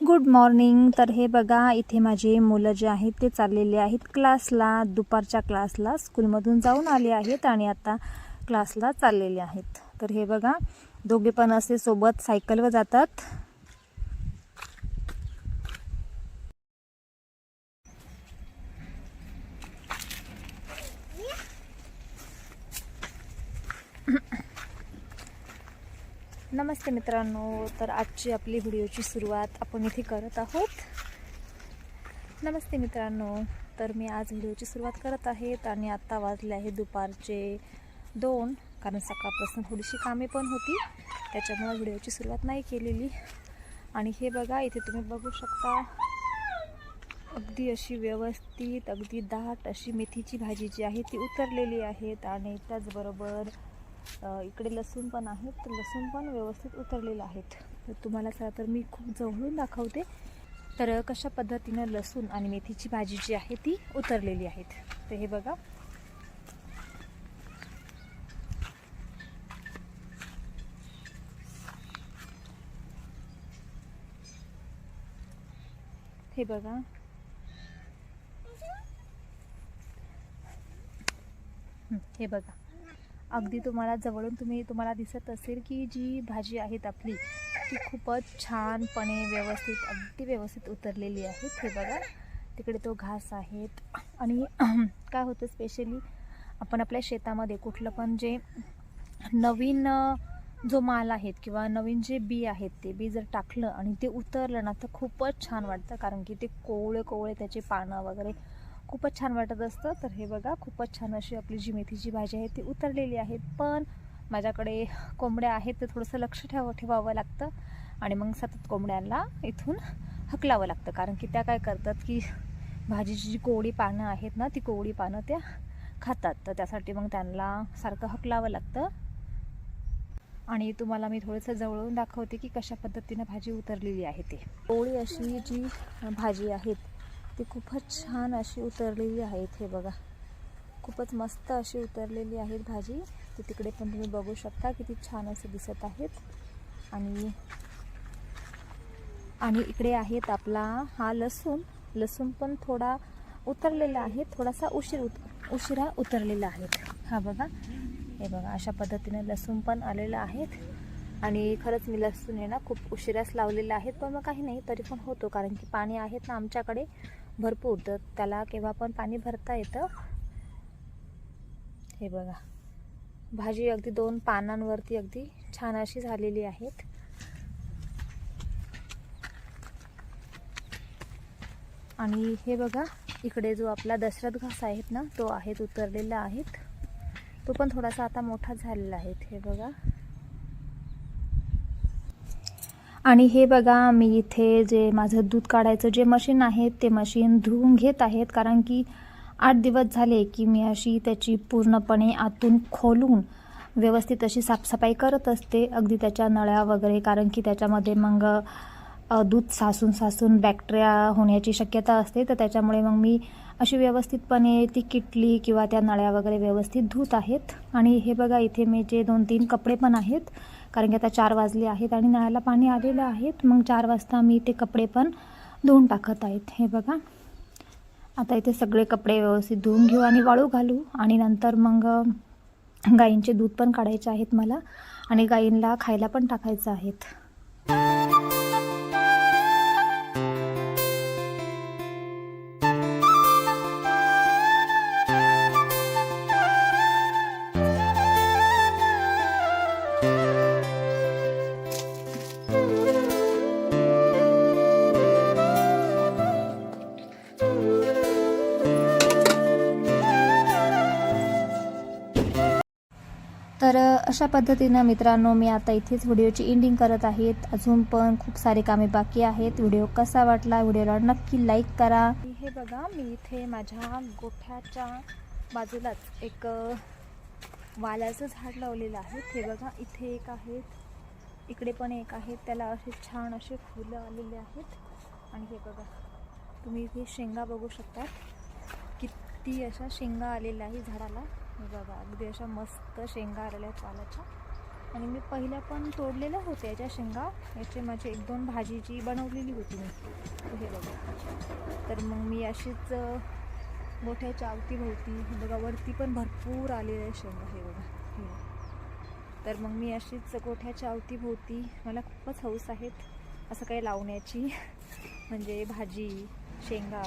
Good morning. तर हे बघा इथे माझे मुलं जे आहेत ते चाललेले आहेत क्लासला. दुपारच्या क्लासला स्कूलमधून जाऊन आले आहेत आणि आता क्लासला चाललेले आहेत. तर हे बघा दोघे पण असे सोबत सायकलवर जातात. नमस्ते मित्रांनो तर आजची आपली व्हिडिओची सुरुवात आपण इथे करत आहोत. नमस्ते मित्रांनो तर मी आज व्हिडिओची सुरुवात करत आहेत आणि आत्ता वाजले आहे दुपारचे दोन कारण सकाळपासून थोडीशी कामे पण होती त्याच्यामुळे व्हिडिओची सुरुवात नाही केलेली. आणि हे बघा इथे तुम्ही बघू शकता अगदी अशी व्यवस्थित अगदी दाट अशी मेथीची भाजी जी आहे ती उतरलेली आहेत आणि त्याचबरोबर इकडे लसूण पण आहेत. तर लसूण पण व्यवस्थित उतरलेलं आहेत. तर तुम्हाला चला तर मी खूप जवळून दाखवते. तर कशा पद्धतीनं लसूण आणि मेथीची भाजी जी आहे ती उतरलेली आहेत. तर हे बघा. हे बघा. हे बघा. अगदी तुम्हाला जवळून तुम्ही तुम्हाला दिसत असेल की जी भाजी आहेत आपली ती खूपच छानपणे व्यवस्थित अगदी व्यवस्थित उतरलेली आहे हे बघा तिकडे तो घास आहेत आणि काय होतं स्पेशली आपण आपल्या शेतामध्ये कुठलं पण जे नवीन जो माल आहेत किंवा नवीन जे बी आहेत ते बी जर टाकलं आणि ते उतरलं ना तर खूपच छान वाटतं. कारण की ते कोवळे कोवळे त्याचे पानं वगैरे खूपच छान वाटत असतं. तर हे बघा खूपच छान अशी आपली जी मेथीची भाजी आहे ती उतरलेली आहे. पण माझ्याकडे कोंबड्या आहेत तर थोडंसं लक्ष ठेव ठेवावं लागतं. आणि मग सतत कोंबड्यांना इथून हकलावं लागतं. कारण की त्या काय करतात की भाजीची जी कोवळी पानं आहेत ना ती कोवळी पानं त्या खातात. तर त्यासाठी मग त्यांना सारखं हकलावं लागतं. आणि तुम्हाला मी थोडंसं जवळून दाखवते की कशा पद्धतीनं भाजी उतरलेली आहे ते. कोवळी अशी जी भाजी आहेत ती खूपच छान अशी उतरलेली आहेत हे बघा. खूपच मस्त अशी उतरलेली आहेत भाजी. ती तिकडे पण तुम्ही बघू शकता किती छान असे दिसत आहेत. आणि आणि इकडे आहेत आपला हा लसूण. लसूण पण थोडा उतरलेला आहे. थोडासा उशीर उत उशिरा उतरलेला आहेत हा बघा. हे बघा अशा पद्धतीने लसूण पण आलेलं आहेत. आणि खरंच मी लसूण आहे ना खूप उशिराच लावलेलं आहेत पण मग काही नाही तरी पण होतो. कारण की पाणी आहेत ना आमच्याकडे. भरपूर. तर त्याला केव्हा पण पाणी भरता येतं. हे बघा. भाजी अगदी दोन पानांवरती अगदी छान अशी झालेली आहेत. आणि हे बघा इकडे जो आपला दशरथ घास आहेत ना तो आहेत उतरलेला आहेत. तो पण थोडासा आता मोठा झालेला आहे. हे बघा. आणि हे बघा मी इथे जे माझं दूध काढायचं जे मशीन आहे ते मशीन धुवून घेत आहेत. कारण की आठ दिवस झाले की मी अशी त्याची पूर्णपणे आतून खोलून व्यवस्थित अशी साफसफाई करत असते. अगदी त्याच्या नळ्या वगैरे कारण की त्याच्यामध्ये मग दूध सासून सासून बॅक्टेरिया होण्याची शक्यता असते. तर त्याच्यामुळे मग मी अशी व्यवस्थितपणे ती किटली किंवा त्या नळ्या वगैरे व्यवस्थित धुत आहेत. आणि हे बघा इथे मी जे दोन तीन कपडे पण आहेत कारण की आता चार वाजले आहेत आणि नळाला पाणी आलेलं आहेत मग चार वाजता मी ते कपडे पण धुवून टाकत आहेत. हे बघा. आता इथे सगळे कपडे व्यवस्थित धुवून घेऊ आणि वाळू घालू. आणि नंतर मग गाईंचे दूध पण काढायचे आहेत मला. आणि गाईंना खायला पण टाकायचं आहेत. तर अशा पद्धतीनं मित्रांनो मी आता इथेच व्हिडिओची एंडिंग करत आहेत. अजून पण खूप सारे कामे बाकी आहेत. व्हिडिओ कसा वाटला? व्हिडिओला नक्की लाईक करा. हे बघा मी इथे माझ्या गोठ्याच्या बाजूलाच एक वाल्याचं झाड लावलेलं आहे. हे बघा इथे एक आहेत. इकडे पण एक आहेत. त्याला असे छान असे फुलं आलेले आहेत. आणि हे बघा तुम्ही इथे शेंगा बघू शकता किती अशा शेंगा आलेल्या आहे झाडाला. बघा अगदी अशा मस्त शेंगा आलेल्या आहेत पालाच्या. आणि मी पहिल्या पण तोडलेल्या होत्या याच्या शेंगा. याचे माझी एक दोन भाजीची बनवलेली होती मी. हे बघा. तर मग मी अशीच मोठ्या मोठ्याच्या बघा वरती पण भरपूर आलेल्या आहे शेंगा हे बघा. तर मग मी अशीच गोठ्याच्या अवतीभोवती मला खूपच हौस आहेत असं काही लावण्याची. म्हणजे भाजी शेंगा